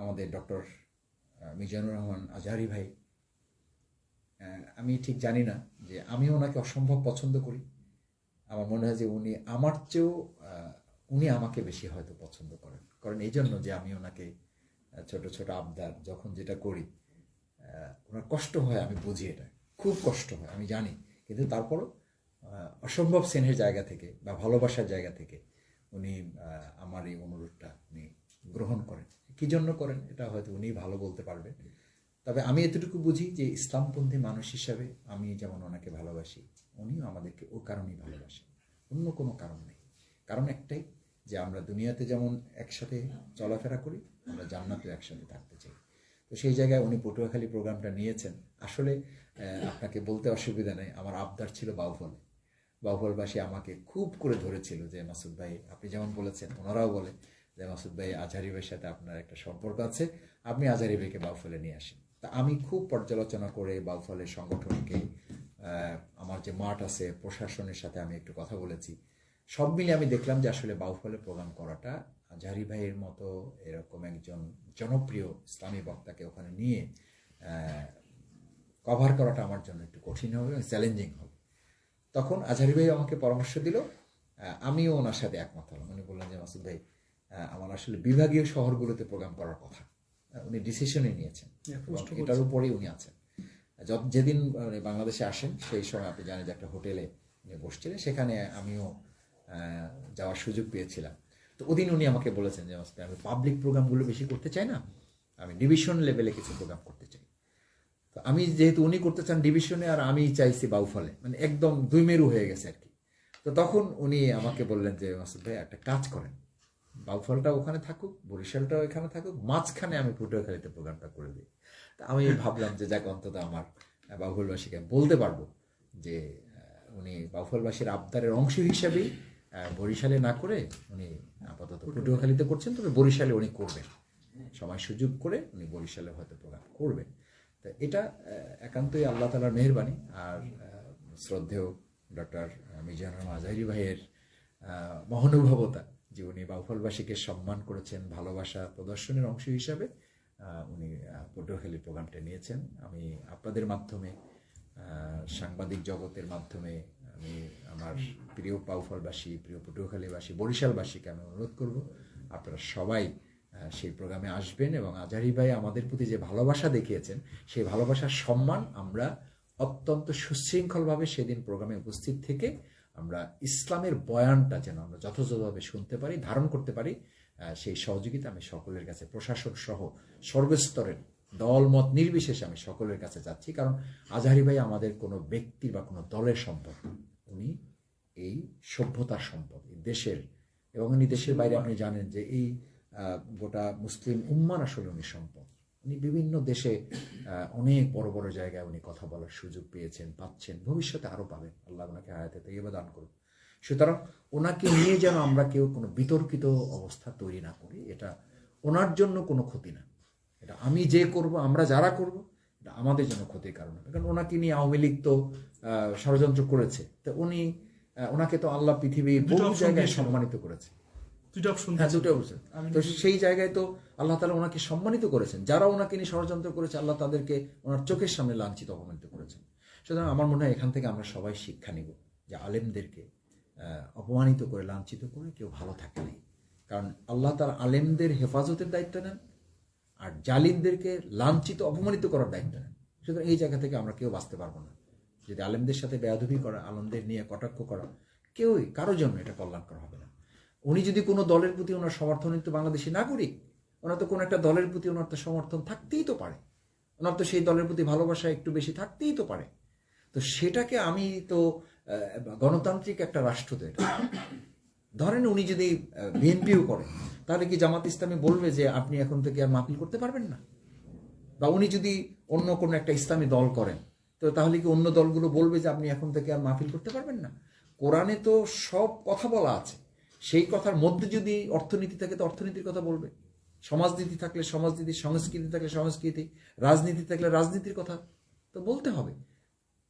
আমাদের ডক্টর মিজানুর রহমান আজহারি ভাই। আমি ঠিক জানি না যে আমি ওনাকে অসম্ভব পছন্দ করি। আমার মনে হয় যে উনি আমার চেয়েও উনি আমাকে বেশি হয়তো পছন্দ করেন। কারণ এই জন্য যে আমি ওনাকে ছোট ছোট আবদার যখন যেটা করি ওনার কষ্ট হয়, আমি বুঝি এটা। খুব কষ্ট হয়, আমি জানি। কিন্তু তারপরও অসম্ভব স্নেহের জায়গা থেকে বা ভালোবাসার জায়গা থেকে উনি আমার এই অনুরোধটা উনি গ্রহণ করেন। কি জন্য করেন, এটা হয়তো উনি ভালো বলতে পারবেন। তবে আমি এতটুকু বুঝি যে ইসলামপন্থী মানুষ হিসাবে আমি যেমন ওনাকে ভালোবাসি, উনিও আমাদেরকে ও কারণেই ভালোবাসেন। অন্য কোনো কারণ নেই। কারণ একটাই যে আমরা দুনিয়াতে যেমন একসাথে চলাফেরা করি, আমরা জান্নাতেও একসাথে থাকতে চাই। তো সেই জায়গায় উনি পটুয়াখালী প্রোগ্রামটা নিয়েছেন। আসলে আপনাকে বলতে অসুবিধা নেই, আমার আবদার ছিল বাউফলে বাউফলবাসী আমাকে খুব করে ধরেছিল যে, মাসুদ ভাই, আপনি যেমন বলেছেন, ওনারাও বলে যে মাসুদ ভাই আজহারি ভাইয়ের সাথে আপনার একটা সম্পর্ক আছে, আপনি আজহারি ভাইকে বাউফলে নিয়ে আসেন। তা আমি খুব পর্যালোচনা করে বাউফলের সংগঠনকে আমার যে মাঠ আছে, প্রশাসনের সাথে আমি একটু কথা বলেছি। সব মিলে আমি দেখলাম যে আসলে বাউফলে প্রোগ্রাম করাটা আজহারি ভাইয়ের মতো এরকম একজন জনপ্রিয় ইসলামী বক্তাকে ওখানে নিয়ে কভার করাটা আমার জন্য একটু কঠিন হবে এবং চ্যালেঞ্জিং হবে। তখন আজহারি ভাই আমাকে পরামর্শ দিল আমিও ওনার সাথে একমত হলাম। উনি বললেন যে, মাসুদ ভাই আমার আসলে বিভাগীয় শহরগুলোতে প্রোগ্রাম করার কথা। উনি ডিসিশনে নিয়েছেন। এবং এটার উপরেই উনি আছেন। যত যেদিন উনি বাংলাদেশে আসেন সেই সময় আপনি জানেন যে একটা হোটেলে উনি বসছিলেন। সেখানে আমিও যাওয়ার সুযোগ পেয়েছিলাম। তো ওদিন উনি আমাকে বলেছেন যে আমি পাবলিক প্রোগ্রামগুলো বেশি করতে চাই না। আমি ডিভিশন লেভেলে কিছু প্রোগ্রাম করতে চাই। তো আমি যেহেতু উনি করতে চান ডিভিশনে আর আমি চাইছি বাউফলে। মানে একদম দুই মেরু হয়ে গেছে আর কি। তো তখন উনি আমাকে বললেন যে মাসুদ ভাই একটা কাজ করেন। বাউফলটা ওখানে থাকুক বরিশালটাও এখানে থাকুক মাঝখানে আমি পটুয়াখালীতে প্রোগ্রামটা করে দিই। তা আমি ভাবলাম যে যাক অন্তত আমার বাউফলবাসীকে আমি বলতে পারব যে উনি বাউফলবাসীর আবদারের অংশ হিসাবেই বরিশালে না করে উনি আপাতত পটুয়াখালীতে করছেন তবে বরিশালে উনি করবেন। সময় সুযোগ করে উনি বরিশালে হয়তো প্রোগ্রাম করবেন। তা এটা একান্তই আল্লাহ তালার মেহরবানি। আর শ্রদ্ধেয় ডক্টর মিজানুর আজহারি ভাইয়ের মহানুভবতা। যে উনি বাউফলবাসীকে সম্মান করেছেন, ভালোবাসা প্রদর্শনের অংশ হিসাবে উনি পটুয়াখালী প্রোগ্রামটা নিয়েছেন। আমি আপনাদের মাধ্যমে সাংবাদিক জগতের মাধ্যমে, আমি আমার প্রিয় পাউফলবাসী প্রিয় পটুয়াখালীবাসী বরিশালবাসীকে আমি অনুরোধ করব, আপনারা সবাই সেই প্রোগ্রামে আসবেন এবং আজারি ভাই আমাদের প্রতি যে ভালোবাসা দেখিয়েছেন, সেই ভালোবাসার সম্মান আমরা অত্যন্ত সুশৃঙ্খলভাবে সেদিন প্রোগ্রামে উপস্থিত থেকে আমরা ইসলামের বয়ানটা যেন আমরা যথাযথভাবে শুনতে পারি, ধারণ করতে পারি সেই সহযোগিতা আমি সকলের কাছে, প্রশাসন সহ সর্বস্তরের দলমত নির্বিশেষে আমি সকলের কাছে যাচ্ছি। কারণ আজহারি ভাই আমাদের কোনো ব্যক্তির বা কোনো দলের সম্পদ উনি এই সভ্যতার সম্পদ দেশের। এবং উনি দেশের বাইরে আপনি জানেন যে এই গোটা মুসলিম উম্মান আসলে উনি সম্পদ। উনি বিভিন্ন দেশে অনেক বড় বড় জায়গায় উনি কথা বলার সুযোগ পেয়েছেন পাচ্ছেন ভবিষ্যতে আরও পাবেন। আল্লাহ ওনাকে হায়াতে তৈবা দান করুন সুতরাং ওনাকে নিয়ে যেন আমরা কেউ কোনো বিতর্কিত অবস্থা তৈরি না করি এটা ওনার জন্য কোনো ক্ষতি না। এটা আমি যে করব আমরা যারা করব এটা আমাদের জন্য ক্ষতির কারণ হবে। কারণ ওনাকে নিয়ে আওয়ামী লীগ তো ষড়যন্ত্র করেছে। তো উনি ওনাকে তো আল্লাহ পৃথিবীর বহু জায়গায় সম্মানিত করেছে। অপশন হ্যাঁ দুটো তো সেই জায়গায় তো আল্লাহ তালা ওনাকে সম্মানিত করেছেন। যারা ওনাকে নিয়ে ষড়যন্ত্র করেছে আল্লাহ তাদেরকে ওনার চোখের সামনে লাঞ্ছিত অপমানিত করেছেন। সুতরাং আমার মনে হয় এখান থেকে আমরা সবাই শিক্ষা নিব যে আলেমদেরকে অপমানিত করে লাঞ্ছিত করে কেউ ভালো থাকে নাই। কারণ আল্লাহ তার আলেমদের হেফাজতের দায়িত্ব নেন আর জালিমদেরকে লাঞ্ছিত অপমানিত করার দায়িত্ব নেন। সুতরাং এই জায়গা থেকে আমরা কেউ বাঁচতে পারব না। যদি আলেমদের সাথে বেয়াদবি করা আলমদের নিয়ে কটাক্ষ করা কেউই কারোর জন্য এটা কল্যাণকর হবে না। উনি যদি কোনো দলের প্রতি ওনার সমর্থন তো বাংলাদেশি নাগরিক, ওনার তো কোনো একটা দলের প্রতি ওনার তো সমর্থন থাকতেই তো পারে। ওনার তো সেই দলের প্রতি ভালোবাসা একটু বেশি থাকতেই তো পারে। তো সেটাকে আমি তো গণতান্ত্রিক একটা রাষ্ট্র তো এটা। ধরেন উনি যদি বিএনপিও করে, তাহলে কি জামাত ইসলামী বলবে যে আপনি এখন থেকে আর মাহফিল করতে পারবেন না? বা উনি যদি অন্য কোনো একটা ইসলামী দল করেন, তো তাহলে কি অন্য দলগুলো বলবে যে আপনি এখন থেকে আর মাহফিল করতে পারবেন না? কোরআনে তো সব কথা বলা আছে। সেই কথার মধ্যে যদি অর্থনীতি থাকে, তো অর্থনীতির কথা বলবে। সমাজনীতি থাকলে সমাজনীতি, সংস্কৃতি থাকলে সংস্কৃতি, রাজনীতি থাকলে রাজনীতির কথা, তো বলতে হবে।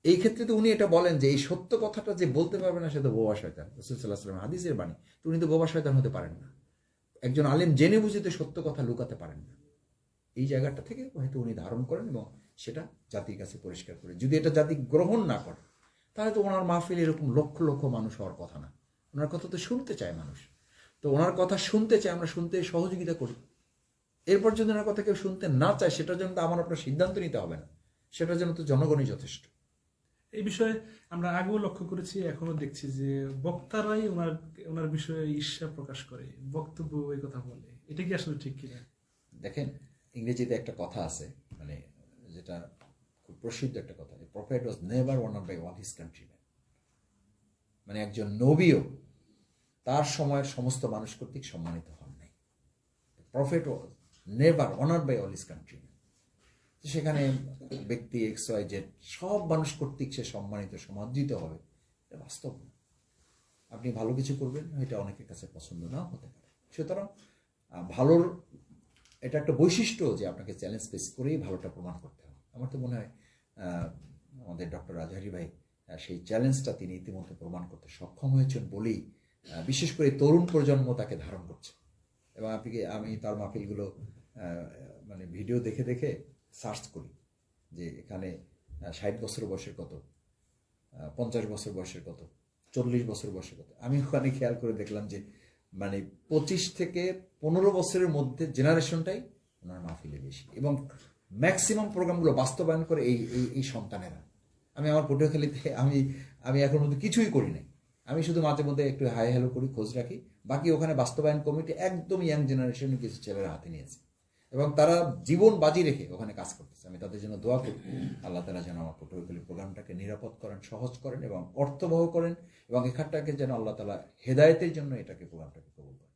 এই ক্ষেত্রে তো উনি এটা বলেন যে, এই সত্য কথাটা যে বলতে পারবে না, সে তো বোবা শয়তান। রসুল্লাহ হাদিসের বাণী। তো উনি তো বোবা শয়তান হতে পারেন না। একজন আলেম জেনে বুঝে তো সত্য কথা লুকাতে পারেন না। এই জায়গাটা থেকে হয়তো উনি ধারণ করেন এবং সেটা জাতির কাছে পরিষ্কার করে। যদি এটা জাতি গ্রহণ না করে, তাহলে তো ওনার মাহফিল এরকম লক্ষ লক্ষ মানুষ হওয়ার কথা না। ওনার কথা তো শুনতে চায় মানুষ। তো ওনার কথা শুনতে চায় আমরা শুনতে সহযোগিতা করি। এরপর যদি ওনার কথা কেউ শুনতে না চায় সেটার জন্য তো আমার আপনার সিদ্ধান্ত নিতে হবে না। সেটার জন্য তো জনগণই যথেষ্ট। এই বিষয়ে আমরা আগেও লক্ষ্য করেছি এখনও দেখছি যে বক্তারাই ওনার ওনার বিষয়ে ঈর্ষা প্রকাশ করে বক্তব্য ওই কথা বলে। এটা কি আসলে ঠিক কিনা? দেখেন ইংরেজিতে একটা কথা আছে মানে যেটা খুব প্রসিদ্ধ একটা কথা prophet was never one of by one his countryman মানে একজন নবীও তার সময়ের সমস্ত মানুষ কর্তৃক সম্মানিত হন নাই। Prophet was never honour by all his countryman সেখানে ব্যক্তি এক্স ওয়াই জেড সব মানুষ কর্তৃক সে সম্মানিত, সমাদৃত হবে। এটা বাস্তব না। আপনি ভালো কিছু করবেন, এটা অনেকের কাছে পছন্দ নাও, হতে পারে। সুতরাং ভালোর এটা একটা বৈশিষ্ট্য যে আপনাকে চ্যালেঞ্জ ফেস করেই ভালোটা প্রমাণ করতে হবে। আমার তো মনে হয় আমাদের ডক্টর রাজহারি ভাই সেই চ্যালেঞ্জটা তিনি ইতিমধ্যে প্রমাণ করতে সক্ষম হয়েছেন বলেই বিশেষ করে তরুণ প্রজন্ম তাকে ধারণ করছে। এবং আপনি কি- আমি তার মাহফিলগুলো মানে ভিডিও দেখে দেখে সার্চ করি যে এখানে ষাট বছর বয়সের কত পঞ্চাশ বছর বয়সের কত, চল্লিশ বছর বয়সের কত। আমি ওখানে খেয়াল করে দেখলাম যে মানে পঁচিশ থেকে পনেরো বছরের মধ্যে জেনারেশনটাই ওনার মাহফিলে বেশি। এবং ম্যাক্সিমাম প্রোগ্রামগুলো বাস্তবায়ন করে এই এই এই সন্তানেরা। আমি আমার পটুয়াখালীতে আমি আমি এখন মধ্যে কিছুই করি নাই। আমি শুধু মাঝে মধ্যে একটু হাই হ্যালো করি, খোঁজ রাখি। বাকি ওখানে বাস্তবায়ন কমিটি একদম ইয়াং জেনারেশনের কিছু ছেলেরা হাতে নিয়েছে। এবং তারা জীবন বাজি রেখে ওখানে কাজ করতেছে। আমি তাদের জন্য দোয়া করি, আল্লাহ তালা যেন আমার পটুয়াখালী প্রোগ্রামটাকে নিরাপদ করেন, সহজ করেন এবং অর্থবহ করেন এবং এখানটাকে যেন আল্লাহ তালা হেদায়েতের জন্য এটাকে প্রোগ্রামটাকে কবুল করেন।